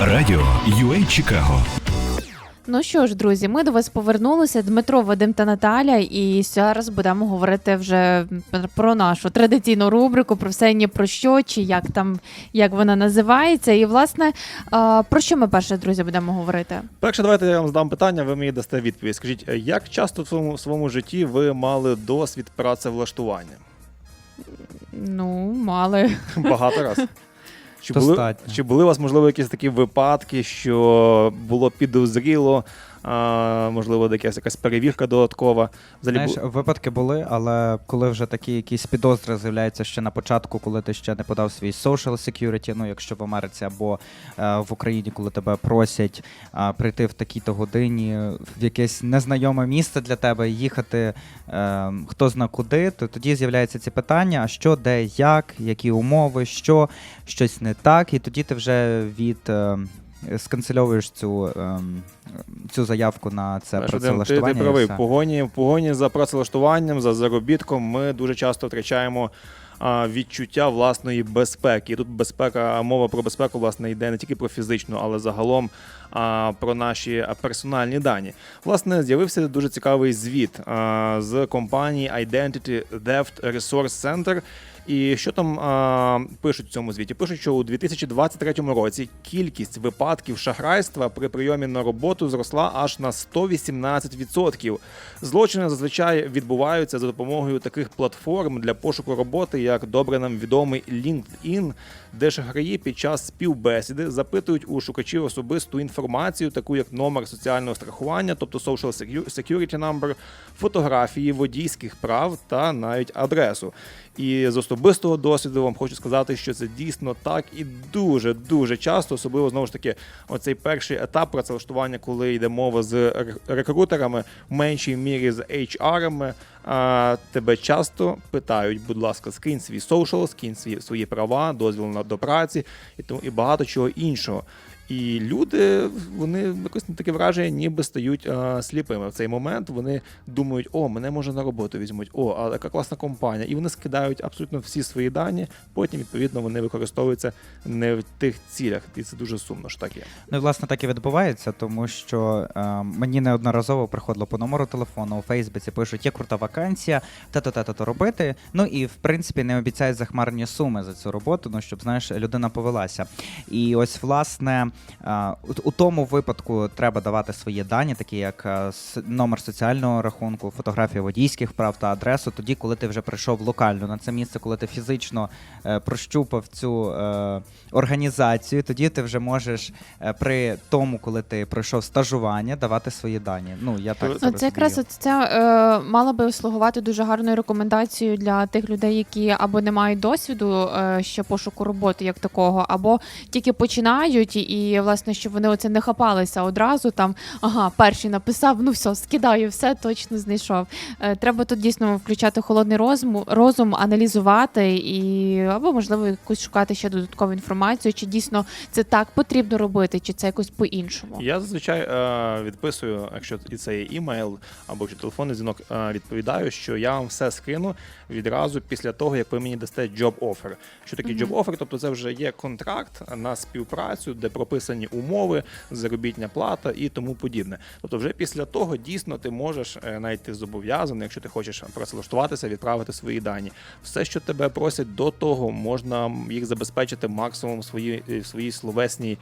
Радіо UA Чикаго. Ну що ж, друзі, ми до вас повернулися. Дмитро, Вадим та Наталя, і зараз будемо говорити вже про нашу традиційну рубрику про все ні про що, чи як там як вона називається. І власне про що ми перше, друзі, будемо говорити? Перше, давайте я вам задам питання, ви мені дасте відповідь. Скажіть, як часто в своєму, в своєму житті ви мали досвід працевлаштування? Ну, мали. Багато раз. Чи були, Достатньо. чи були у вас, можливо, якісь такі випадки, що було підозріло, а, можливо, якась, якась перевірка додаткова? Взагалі, Знаєш, бу- випадки були, але коли вже такі якісь підозри з'являються ще на початку, коли ти ще не подав свій social security, ну якщо в Америці або е, в Україні, коли тебе просять е, прийти в такій-то годині в якесь незнайоме місце для тебе, і їхати е, хто зна куди, то тоді з'являються ці питання: а що, де, як, які умови, що, щось не так, і тоді ти вже від. е, Сканцельовуєш цю, ем, цю заявку на це Знаєш, Вадим, ти, ти правий. В погоні, в погоні за працевлаштуванням, за заробітком ми дуже часто втрачаємо а, відчуття власної безпеки. І тут безпека, мова про безпеку власне йде не тільки про фізичну, але загалом а, про наші персональні дані. Власне, з'явився дуже цікавий звіт а, з компанії Identity Theft Resource Center. І що там а, пишуть в цьому звіті? Пишуть, що у 2023 році кількість випадків шахрайства при прийомі на роботу зросла аж на 118%. Злочини зазвичай відбуваються за допомогою таких платформ для пошуку роботи, як добре нам відомий LinkedIn, де шахраї під час співбесіди запитують у шукачів особисту інформацію, таку як номер соціального страхування, тобто Social Secu- Security Number, фотографії водійських прав та навіть адресу. І з особистого досвіду вам хочу сказати, що це дійсно так і дуже дуже часто, особливо знову ж таки, оцей перший етап працевлаштування, коли йде мова з рекрутерами, в меншій мірі з HR-ами, а, тебе часто питають, будь ласка, скинь свій social, скинь свої, свої права, дозвіл на до праці і тому і багато чого іншого. І люди, вони якось таке враження, ніби стають а, сліпими в цей момент. Вони думають, о, мене може на роботу візьмуть, о, а яка класна компанія. І вони скидають абсолютно всі свої дані. Потім, відповідно, вони використовуються не в тих цілях. І це дуже сумно, що так є. Ну власне так і відбувається, тому що е, мені неодноразово приходило по номеру телефону у Фейсбуці, пишуть, є крута вакансія, те-то, те-то то робити. Ну і в принципі не обіцяють захмарні суми за цю роботу, ну щоб знаєш, людина повелася. І ось власне е, у, тому випадку треба давати свої дані, такі як е, номер соціального рахунку, фотографія водійських прав та адресу, тоді, коли ти вже прийшов локально на це місце, коли ти фізично е, прощупав цю е, організацію, тоді ти вже можеш при тому, коли ти пройшов стажування, давати свої дані. Ну я так це це якраз розумію. от ця е, мала би слугувати дуже гарною рекомендацією для тих людей, які або не мають досвіду е, ще пошуку роботи як такого, або тільки починають, і, і власне, щоб вони оце не хапалися одразу. Там ага, перший написав, ну все, скидаю, все точно знайшов. Е, треба тут дійсно включати холодний розум, розум, аналізувати і або можливо якусь шукати ще додаткову інформацію, чи дійсно це так потрібно робити, чи це якось по-іншому. Я зазвичай е, відписую, якщо і це є імейл або якщо телефонний дзвінок, е, відповідаю, що я вам все скину відразу після того, як ви мені дасте job offer. Що таке Мгм. job offer? Тобто це вже є контракт на співпрацю, де прописані умови, заробітня плата і тому подібне. Тобто, вже після того дійсно ти можеш е, навіть ти зобов'язаний, якщо ти хочеш працевлаштуватися, відправити свої дані. Все, що тебе просять до того, можна їх забезпечити максимум в своїй в своїй словесній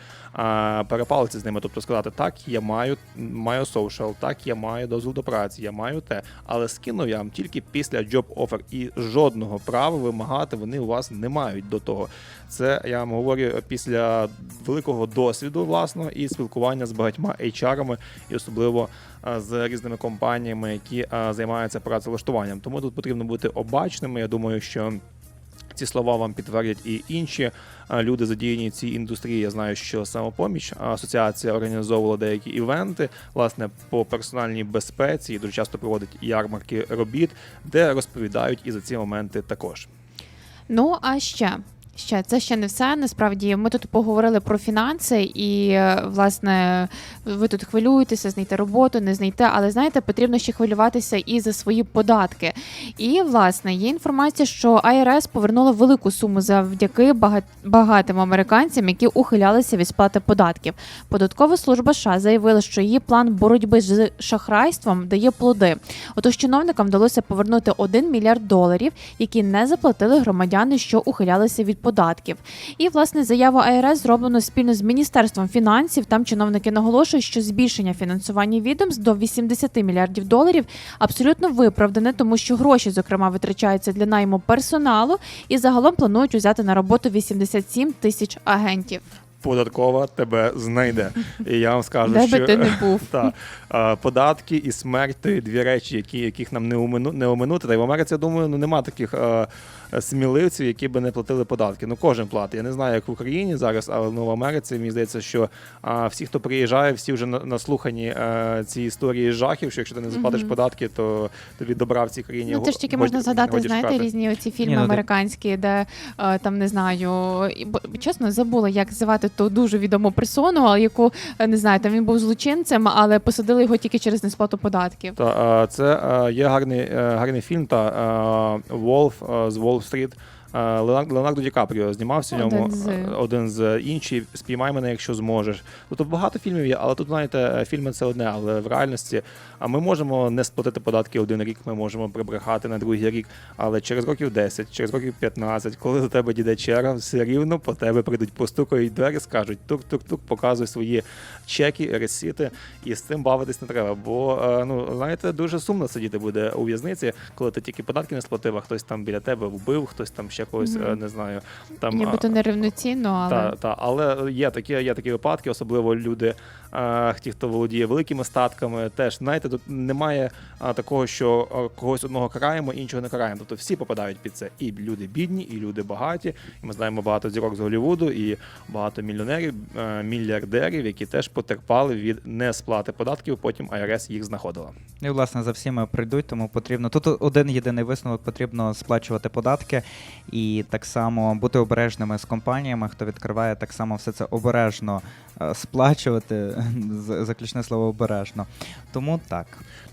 перепалці з ними. Тобто сказати, так, я маю маю social, так, я маю дозвіл до праці, я маю те, але скину я вам тільки після job offer і жодного права вимагати вони у вас не мають до того. Це я вам говорю після великого досвіду власного і спілкування з багатьма HR-ами, і особливо з різними компаніями, які займаються працевлаштуванням. Тому тут потрібно бути обачними. Я думаю, що. Ці слова вам підтвердять і інші люди задіяні в цій індустрії. Я знаю, що самопоміч асоціація організовувала деякі івенти, власне, по персональній безпеці і дуже часто проводить ярмарки робіт, де розповідають і за ці моменти також. Ну а ще Ще це ще не все. Насправді ми тут поговорили про фінанси, і е, власне ви тут хвилюєтеся, знайти роботу, не знайти, але знаєте, потрібно ще хвилюватися і за свої податки. І власне є інформація, що АРС повернула велику суму завдяки багатим американцям, які ухилялися від сплати податків. Податкова служба США заявила, що її план боротьби з шахрайством дає плоди. Отож, чиновникам вдалося повернути 1 мільярд доларів, які не заплатили громадяни, що ухилялися від податків. І власне заяву АРС зроблено спільно з міністерством фінансів. Там чиновники наголошують, що збільшення фінансування відомств до 80 мільярдів доларів абсолютно виправдане, тому що гроші, зокрема, витрачаються для найму персоналу, і загалом планують взяти на роботу 87 тисяч агентів. Податкова тебе знайде. І я вам скажу, Де що би ти не був. Та, податки і смерть то є дві речі, які, яких нам не омину, не оминути. Та й в Америці, я думаю, ну нема таких е, сміливців, які би не платили податки. Ну кожен платить. Я не знаю, як в Україні зараз, але ну, в Америці мені здається, що а, всі, хто приїжджає, всі вже на- наслухані е, ці історії жахів. Що якщо ти не заплатиш Мгм. податки, то тобі добра в цій країні. Ну, це ж тільки можна згадати, знаєте, шукати. різні оці фільми Ні, ну, американські, де е, там не знаю, і, бо- чесно забула, як звати ту дуже відому персону, але яку е, не знаю, там він був злочинцем, але посадили його тільки через несплату податків. Та е, це е, є гарний, е, гарний фільм та Волф з Уолл-стріт. Е, Леонардо Ді Капріо знімався в ньому Один з- е, один з інший. Спіймай мене, якщо зможеш. Тобто багато фільмів є, але тут знаєте, е, фільми це одне, але в реальності. Ми можемо не сплатити податки один рік, ми можемо прибрехати на другий рік. Але через років 10, через років 15, коли до тебе дійде черга, все рівно по тебе прийдуть, постукають двері, скажуть тук-тук-тук, показуй свої чеки, ресіти, і з цим бавитись не треба. Бо ну знаєте, дуже сумно сидіти буде у в'язниці, коли ти тільки податки не сплатив, а хтось там біля тебе вбив, хтось там ще когось Мгм. е, не знаю. Там Нібито а, нерівноцінно, але та, та, але є такі, є такі випадки, особливо люди, е, ті, хто володіє великими статками, теж знаєте, тут немає а, такого, що когось одного караємо, іншого не караємо. Тобто всі попадають під це. І люди бідні, і люди багаті. І ми знаємо багато зірок з Голлівуду і багато мільйонерів, е, мільярдерів, які теж потерпали від несплати податків. Потім АРС їх знаходила. Ну, І, власне, за всіми прийдуть, тому потрібно. Тут один єдиний висновок потрібно сплачувати податки і так само бути обережними з компаніями, хто відкриває, так само все це обережно е, сплачувати. Заключне слово обережно. Тому так.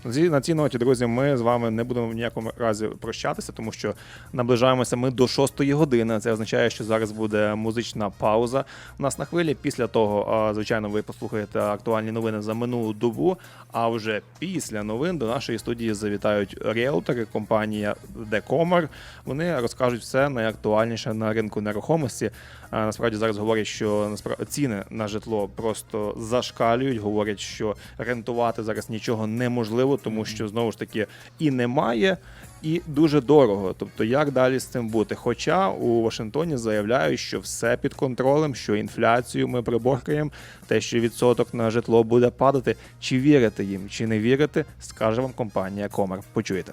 На цій, ноті, друзі, ми з вами не будемо в ніякому разі прощатися, тому що наближаємося ми до шостої години. Це означає, що зараз буде музична пауза у нас на хвилі. Після того, звичайно, ви послухаєте актуальні новини за минулу добу. А вже після новин до нашої студії завітають ріелтори, компанія Декомер. Вони розкажуть все найактуальніше на ринку нерухомості. А, Насправді зараз говорять, що ціни на житло просто зашкалюють. Говорять, що рентувати зараз нічого неможливо, тому що знову ж таки і немає. І дуже дорого. Тобто, як далі з цим бути? Хоча у Вашингтоні заявляють, що все під контролем, що інфляцію ми приборкаємо, те, що відсоток на житло буде падати. Чи вірите їм, чи не вірите, скаже вам компанія Комер. Почуєте.